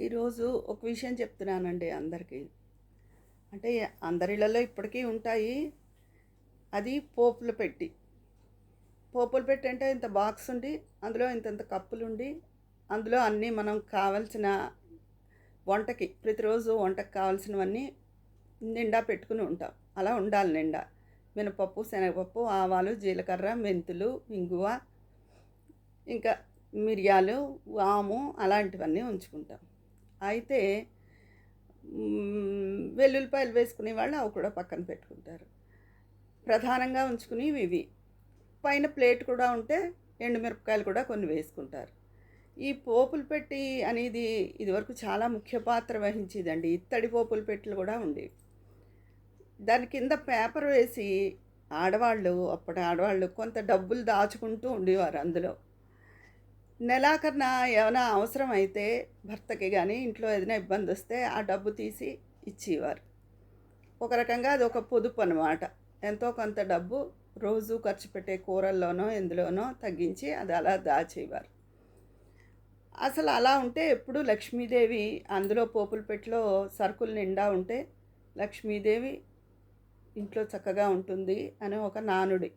ఈరోజు ఒక విషయం చెప్తున్నానండి అందరికీ. అంటే అందరిళ్ళలో ఇప్పటికీ ఉంటాయి. అది పోపులు పెట్టి. పోపులు పెట్టి అంటే ఇంత బాక్స్ ఉండి అందులో ఇంతంత కప్పులు ఉండి అందులో అన్నీ మనం కావలసిన వంటకి ప్రతిరోజు వంటకి కావాల్సినవన్నీ నిండా పెట్టుకుని ఉంటాం. అలా ఉండాలి నిండా. మినపప్పు శనగపప్పు ఆవాలు జీలకర్ర మెంతులు ఇంగువ ఇంకా మిరియాలు వాము అలాంటివన్నీ ఉంచుకుంటాం. అయితే వెల్లుల్లిపాయలు వేసుకునే వాళ్ళు అవి కూడా పక్కన పెట్టుకుంటారు. ప్రధానంగా ఉంచుకునేవి ఇవి. పైన ప్లేట్ కూడా ఉంటే ఎండుమిరపకాయలు కూడా కొన్ని వేసుకుంటారు. ఈ పోపులు పెట్టి అనేది ఇదివరకు చాలా ముఖ్య పాత్ర వహించేదండి. ఇత్తడి పోపులు పెట్టెలు కూడా ఉండేవి. దాని కింద పేపర్ వేసి ఆడవాళ్ళు అప్పటి ఆడవాళ్ళు కొంత డబ్బులు దాచుకుంటూ ఉండేవారు అందులో. నెలాఖరున ఏమైనా అవసరం అయితే భర్తకి కానీ ఇంట్లో ఏదైనా ఇబ్బంది వస్తే ఆ డబ్బు తీసి ఇచ్చేవారు. ఒక రకంగా అది ఒక పొదుపు అనమాట ఎంతో కొంత డబ్బు రోజు ఖర్చు పెట్టే కూరల్లోనో ఎందులోనో తగ్గించి అది అలా దాచేవారు. అసలు అలా ఉంటే ఎప్పుడు లక్ష్మీదేవి అందులో పోపుల పెట్టిలో సరుకులు నిండా ఉంటే లక్ష్మీదేవి ఇంట్లో చక్కగా ఉంటుంది అని ఒక నానుడి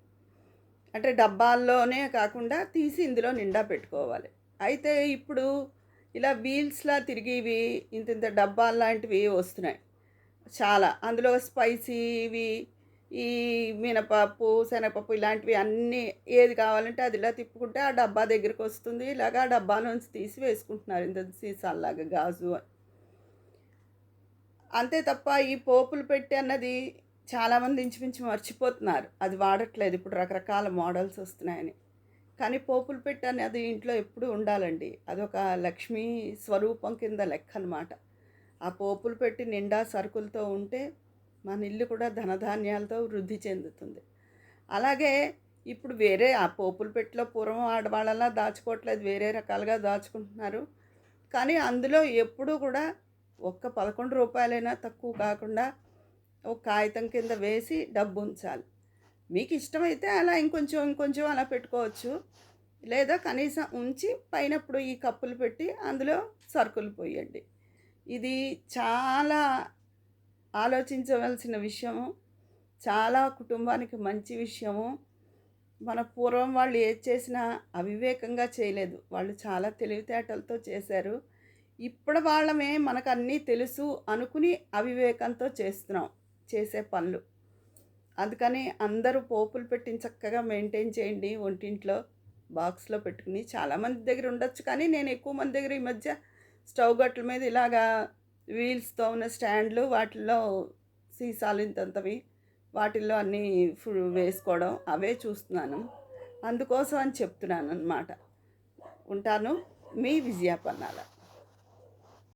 అంటే డబ్బాల్లోనే కాకుండా తీసి ఇందులో నిండా పెట్టుకోవాలి. అయితే ఇప్పుడు ఇలా వీల్స్లా తిరిగివి ఇంత ఇంత డబ్బాలు లాంటివి వస్తున్నాయి. చాలా. అందులో స్పైసీవి ఈ మినపప్పు శనగపప్పు ఇలాంటివి అన్నీ ఏది కావాలంటే అది ఇలా తిప్పుకుంటే ఆ డబ్బా దగ్గరికి వస్తుంది. ఇలాగా ఆ డబ్బాలోంచి తీసి వేసుకుంటున్నారు ఇంత సీసాల్లాగా గాజు అని. అంతే తప్ప ఈ పోపులు పెట్టి అన్నది చాలామంది ఇంచుమించు మర్చిపోతున్నారు. అది వాడట్లేదు. ఇప్పుడు రకరకాల మోడల్స్ వస్తున్నాయని. కానీ పోపులు పెట్టి అనేది ఇంట్లో ఎప్పుడూ ఉండాలండి. అదొక లక్ష్మీ స్వరూపం కింద లెక్క అనమాట ఆ పోపులు పెట్టి నిండా సరుకులతో ఉంటే మన ఇల్లు కూడా ధనధాన్యాలతో వృద్ధి చెందుతుంది. అలాగే ఇప్పుడు వేరే ఆ పోపులు పెట్టిలో పూర్వం ఆడవాళ్ళలా దాచుకోవట్లేదు. వేరే రకాలుగా దాచుకుంటున్నారు. కానీ అందులో ఎప్పుడూ కూడా ఒక్క పదకొండు రూపాయలైనా తక్కువ కాకుండా ఒక కాగితం కింద వేసి డబ్బు ఉంచాలి మీకు ఇష్టమైతే అలా ఇంకొంచెం ఇంకొంచెం అలా పెట్టుకోవచ్చు. లేదా కనీసం ఉంచి పైన ఇప్పుడు ఈ కప్పులు పెట్టి అందులో సరుకులు పోయండి. ఇది చాలా ఆలోచించవలసిన విషయము. చాలా కుటుంబానికి మంచి విషయము. మన పూర్వం వాళ్ళు ఏది చేసినా అవివేకంగా చేయలేదు. వాళ్ళు చాలా తెలివితేటలతో చేశారు. ఇప్పుడు వాళ్ళమే మనకు అన్నీ తెలుసు అనుకుని అవివేకంతో చేస్తున్నాం. చేసే పనులు. అందుకని అందరూ పోపులు పెట్టిన చక్కగా మెయింటైన్ చేయండి వంటింట్లో బాక్స్లో పెట్టుకుని. చాలామంది దగ్గర ఉండొచ్చు కానీ నేను ఎక్కువ మంది దగ్గర ఈ మధ్య స్టవ్ గట్ల మీద ఇలాగా వీల్స్తో ఉన్న స్టాండ్లు వాటిల్లో సీసాలు ఇంతంతవి వాటిల్లో అన్నీ ఫుడ్ వేసుకోవడం అవే చూస్తున్నాను. అందుకోసం అని చెప్తున్నాను అనమాట ఉంటాను. మీ విజయాపన్నాల